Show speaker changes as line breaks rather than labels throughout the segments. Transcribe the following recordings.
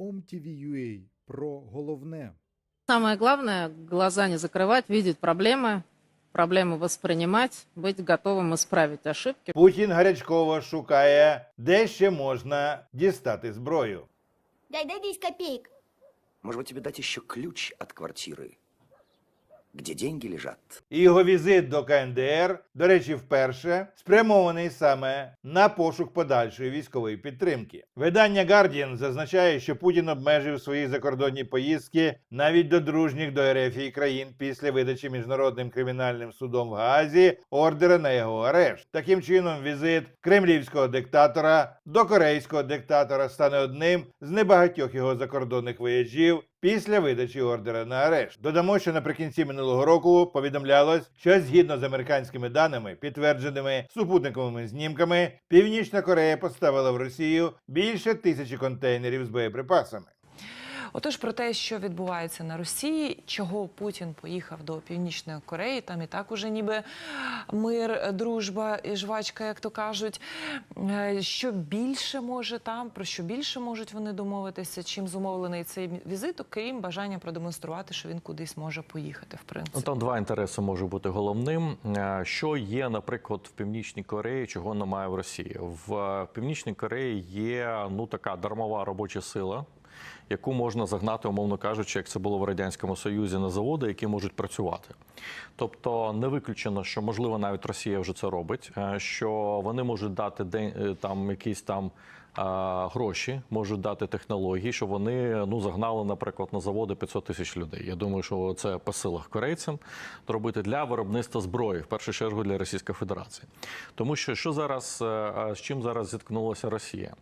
OMTV.ua про головне.
Самое главное, глаза не закрывать, видеть проблемы, проблемы воспринимать, быть готовым исправить ошибки.
Путін гарячково шукає, де ще можна дістати зброю.
Дай, дай 10 копеек.
Может быть, тебе дать еще ключ от квартиры, Где деньги лежат?
І Його візит до КНДР, до речі, вперше спрямований саме на пошук подальшої військової підтримки. Видання Guardian зазначає, що Путін обмежив свої закордонні поїздки навіть до дружніх до РФ країн після видачі міжнародним кримінальним судом в Гаазі ордера на його арешт. Таким чином, візит кремлівського диктатора до корейського диктатора стане одним з небагатьох його закордонних виїжджів після видачі ордера на арешт. Додамо, що наприкінці минулого року повідомлялось, що згідно з американськими даними, підтвердженими супутниковими знімками, Північна Корея поставила в Росію більше тисячі контейнерів з боєприпасами.
Отож, про те, що відбувається на Росії, чого Путін поїхав до Північної Кореї, там і так уже ніби мир, дружба і жвачка, як то кажуть. Е, Що більше може там, про що більше можуть вони домовитися, чим зумовлений цей візит, окрім бажання продемонструвати, що він кудись може поїхати, в принципі.
Ну, там два інтереси може бути головним. Е, Що є, наприклад, в Північній Кореї, чого немає в Росії? В е, Північній Кореї є ну така дармова робоча сила. Яку можна загнати, умовно кажучи, як це було в радянському союзі на заводи, які можуть працювати. Тобто не виключено, що можливо навіть Росія вже це робить, е, що вони можуть дати день е, там якийсь там гроші, можуть дати технології, що вони ну загнали, наприклад, на заводи 500 тисяч людей. Я думаю, що це по силах корейцям зробити для виробництва зброї, в першу чергу для Російської Федерації. Тому що що зараз е, е, з чим зараз зіткнулася Росія?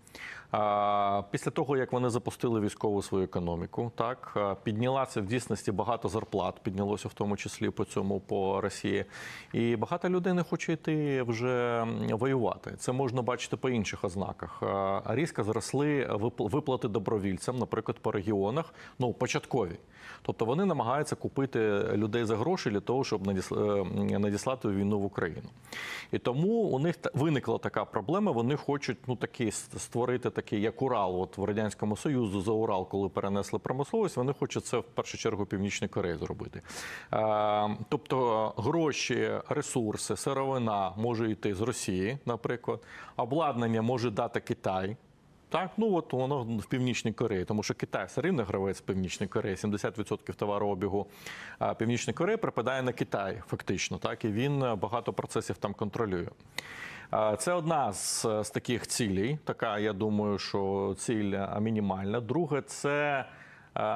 Після того, як вони запустили військову свою економіку, так е, піднялася в дійсності багато зарплат, піднялося в тому числі по цьому по Росії. І багато людей не хоче йти вже воювати. Це можна бачити по інших ознаках. Різко зросли випл- виплати добровільцям, наприклад, по регіонах, ну початкові. Тобто вони намагаються купити людей за гроші для того, щоб е, надіслати війну в Україну. І тому у них виникла така проблема. Вони хочуть ну такі створити такий як Урал. От в радянському Союзу за Урал, коли перенесли промисловість, вони хочуть це в першу чергу Північній Кореї зробити. Е, тобто гроші, ресурси, сировина може йти з Росії, наприклад, обладнання може дати Китай. Так, ну от воно в Північній Кореї, тому що Китай все гравець Північної Кореї. 70% товарообігу Північної Кореї припадає на Китай, фактично. Так, і він е, багато процесів там контролює. Це одна з, з таких цілей. Така, я думаю, що ціль мінімальна. Друге, це е,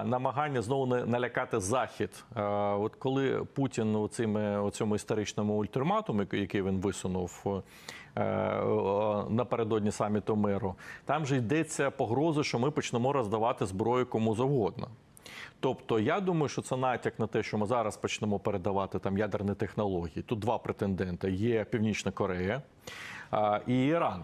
намагання знову не- налякати захід. Е, От коли Путін у цими цьому історичному ультиматумі, який- він висунув е, е, напередодні саміту миру, там же йдеться погрози, що ми почнемо роздавати зброю кому завгодно. Тобто, я думаю, що це натяк на те, що ми зараз почнемо передавати там ядерні технології. Тут два претенденти: є Північна Корея і Іран.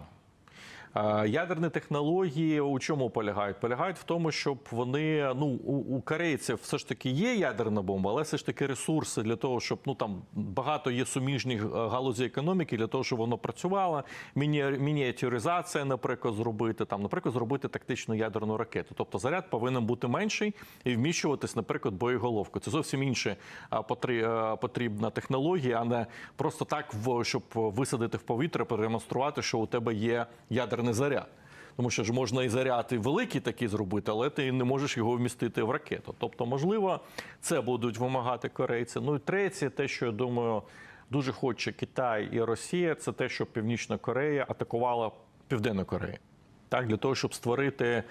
Ядерні технології у чому полягають? Полягають в тому, щоб вони ну у, у корейців все ж таки є ядерна бомба, але все ж таки ресурси для того, щоб ну там багато є суміжних е, галузей економіки для того, щоб воно працювало. Міні, мініатюризація, наприклад, зробити там, наприклад, зробити тактичну ядерну ракету. Тобто заряд повинен бути менший і вміщуватись, наприклад, боєголовку. Це зовсім інша е, потрібна технологія, а не просто так, щоб висадити в повітря, продемонструвати, що у тебе є ядерний заряд. Тому що ж можна і заряд і великий такий зробити, але ти не можеш його вмістити в ракету. Тобто, можливо, це будуть вимагати корейці. Ну і третє, те, що я думаю, дуже хоче Китай і Росія, це те, що Північна Корея атакувала Південну Корею. Так, для того, щоб створити,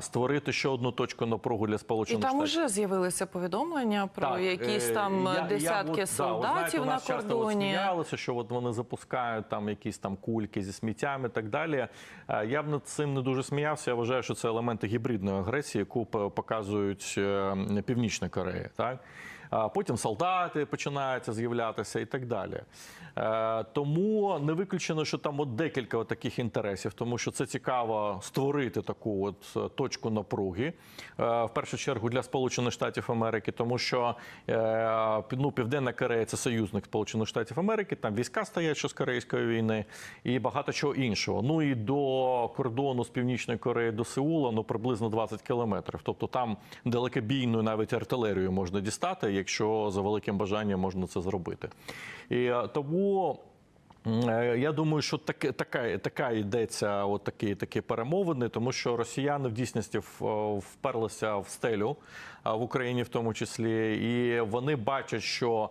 створити ще одну точку напругу для
І
Сполучених
там
Штатів.
уже з'явилися повідомлення про
Так,
якісь
е,
там
я- я
десятки
да,
солдатів
знаєте, у
на кордоні.
сміялися, що от вони запускають там якісь там кульки зі сміттям і так далі. Е, Я б над цим не дуже сміявся. Я вважаю, що це елементи гібридної агресії, яку показують е, Північна Корея. Так? Потім солдати починаються з'являтися і так далі. Е, Тому не виключено, що там от декілька от таких інтересів, тому що це цікаво створити таку от е, точку напруги. Е, В першу чергу для Сполучених Штатів Америки, тому що ну, Південна Корея це союзник Сполучених Штатів Америки. Там війська стоять ще з Корейської війни і багато чого іншого. Ну і до кордону з Північної Кореї до Сеула ну приблизно 20 кілометрів. Тобто там далекобійною навіть артилерію можна дістати, якщо за великим бажанням можна це зробити. І е, тому. Е, Я думаю, що таке, така, така йдеться от такі, такі перемовини, тому що росіяни в дійсності вперлися в стелю в Україні, в тому числі, і вони бачать, що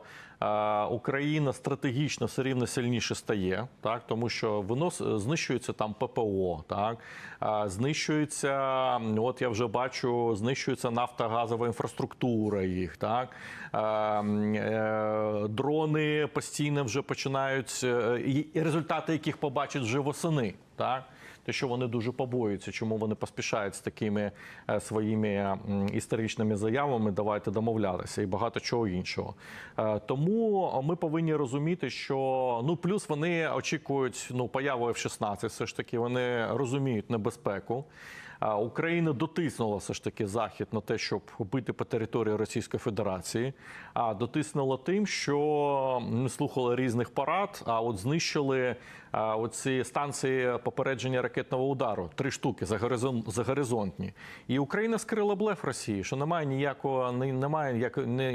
Україна стратегічно все рівно сильніше стає, так тому що винос знищується там ППО, так знищується. От я вже бачу, знищується нафтогазова інфраструктура їх, так Е, дрони постійно вже починають е, і результати яких побачать вже восени, так. Те, що вони дуже побоюються, чому вони поспішають з такими е, своїми історичними заявами, давайте домовлятися і багато чого іншого. Е, Тому ми повинні розуміти, що ну плюс вони очікують ну появу F-16, все ж таки вони розуміють небезпеку. Україна дотиснула все ж таки захід на те, щоб бити по території Російської Федерації. А дотиснула тим, що не слухали різних порад, а от знищили оці станції попередження ракетного удару. Три штуки за горизон за горизонтні. І Україна скрила блеф Росії, що немає ніякого не- немає ніякої не,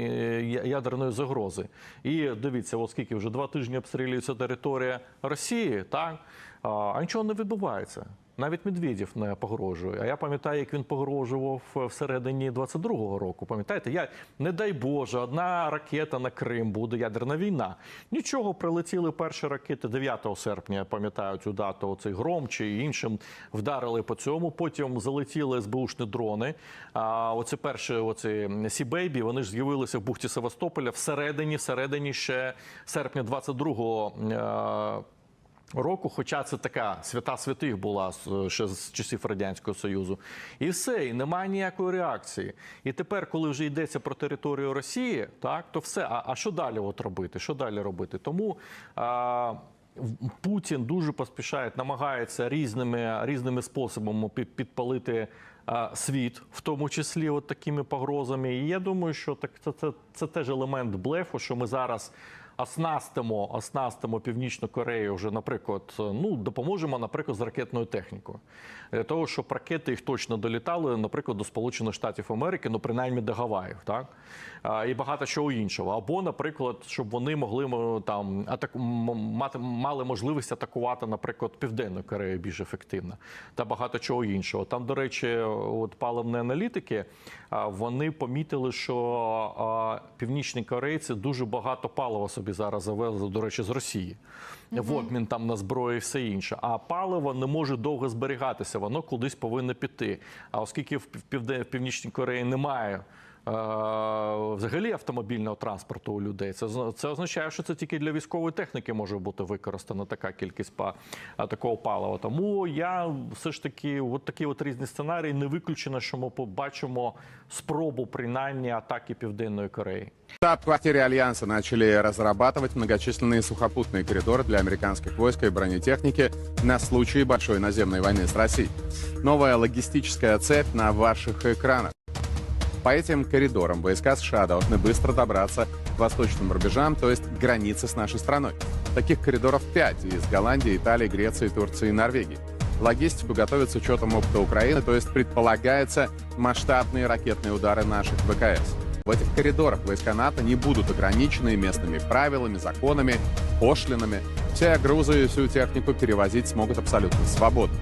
ядерної загрози. І дивіться, от скільки вже два тижні обстрілюється територія Росії, так а нічого не відбувається. Навіть Медведєв не погрожує. А я пам'ятаю, як він погрожував всередині 22-го року. Пам'ятаєте, я не дай Боже, одна ракета на Крим буде ядерна війна. Нічого, прилетіли перші ракети 9 серпня. Я пам'ятаю цю дату. Оцей гром чи іншим вдарили по цьому. Потім залетіли СБУшні дрони. А оці перші оці Сі-Бейбі, вони ж з'явилися в бухті Севастополя всередині, всередині ще серпня 22-го. Року, хоча це така свята святих була ще з часів радянського союзу, і все, і немає ніякої реакції. І тепер, коли вже йдеться про територію Росії, так то все. А, а що далі от робити? Що далі робити? Тому. А, Путін дуже поспішає, намагається різними різними способами підпалити а, світ, в тому числі от такими погрозами. І я думаю, що так це, це, це теж елемент блефу, що ми зараз оснастимо, оснастимо Північну Корею вже, наприклад, ну допоможемо, наприклад, з ракетною технікою для того, щоб ракети їх точно долітали, наприклад, до Сполучених Штатів Америки, ну принаймні до Гаваїв, так і багато чого іншого. Або, наприклад, щоб вони могли там атаку мати мали можливість атакувати, наприклад, Південну Корею більш ефективно, та багато чого іншого. Там, до речі, от паливні аналітики вони помітили, що північні корейці дуже багато палива собі зараз завезли, до речі, з Росії. В обмін там на зброю і все інше. А паливо не може довго зберігатися, воно кудись повинно піти. А оскільки в Північній Кореї немає. е, Взагалі автомобільного транспорту у людей це зна- це означає, що це тільки для військової техніки може бути використана така кількість па а, такого палива. Тому я все ж таки, от такі от різні сценарії не виключено, що ми побачимо спробу принаймні атаки Південної Кореї.
В штаб-квартире Альянса начали разрабатывать многочисленные сухопутные коридоры для американских войск и бронетехники на случай большой наземной войны с Россией. Новая логистическая цепь на ваших экранах. По этим коридорам войска США должны быстро добраться к восточным рубежам, то есть к границе с нашей страной. Таких коридоров пять из Голландии, Италии, Греции, Турции и Норвегии. Логистику готовят с учетом опыта Украины, то есть предполагается масштабные ракетные удары наших ВКС. В этих коридорах войска НАТО не будут ограничены местными правилами, законами, пошлинами. Все грузы и всю технику перевозить смогут абсолютно свободно.